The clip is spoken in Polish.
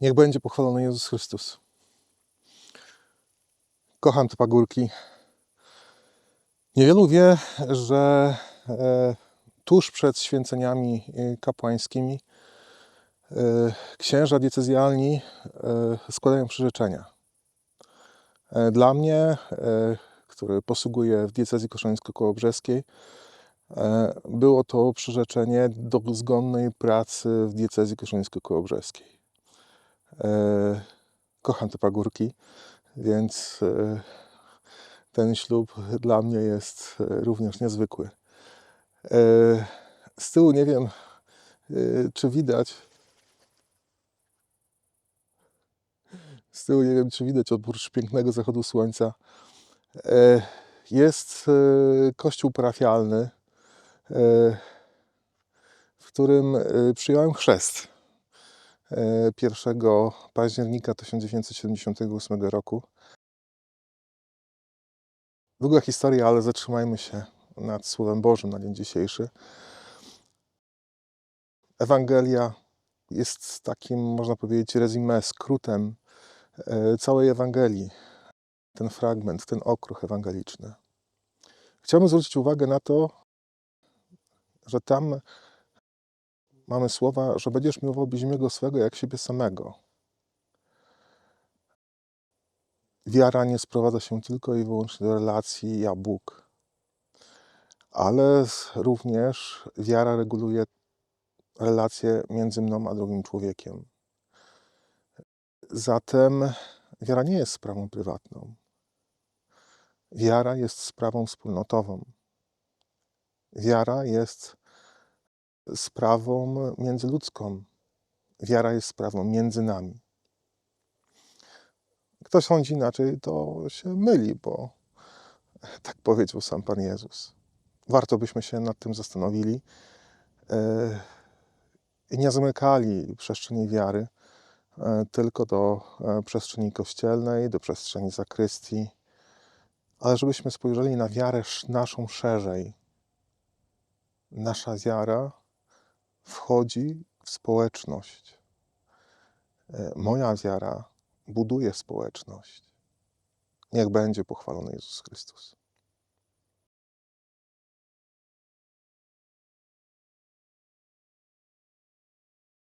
Niech będzie pochwalony Jezus Chrystus. Kocham te pagórki. Niewielu wie, że e, tuż przed święceniami e, kapłańskimi e, księża diecezjalni składają przyrzeczenia. Dla mnie, który posługuje w diecezji koszalińsko-kołobrzeskiej, było to przyrzeczenie dozgonnej pracy w diecezji koszalińsko-kołobrzeskiej. E, Kocham te pagórki, więc e, ten ślub dla mnie jest e, również niezwykły. Z tyłu nie wiem, czy widać. Z tyłu nie wiem, czy widać oprócz pięknego zachodu słońca. Jest kościół parafialny, w którym przyjąłem chrzest 1 października 1978 roku. Długa historia, ale zatrzymajmy się nad Słowem Bożym na dzień dzisiejszy. Ewangelia jest takim, można powiedzieć, rezumé, skrótem e, całej Ewangelii. Ten fragment, ten okruch ewangeliczny. Chciałbym zwrócić uwagę na to, że tam mamy słowa, że będziesz miłował bliźniego swego jak siebie samego. Wiara nie sprowadza się tylko i wyłącznie do relacji ja-Bóg, ale z- również wiara reguluje relacje między mną a drugim człowiekiem. Zatem wiara nie jest sprawą prywatną. Wiara jest sprawą wspólnotową. Wiara jest sprawą międzyludzką. Wiara jest sprawą między nami. Kto sądzi inaczej, to się myli, bo tak powiedział sam Pan Jezus. Warto byśmy się nad tym zastanowili e, i nie zamykali przestrzeni wiary e, tylko do e, przestrzeni kościelnej, do przestrzeni zakrystii, ale żebyśmy spojrzeli na wiarę sz- naszą szerzej. Nasza wiara wchodzi w społeczność. E, Moja wiara buduje społeczność. Niech będzie pochwalony Jezus Chrystus.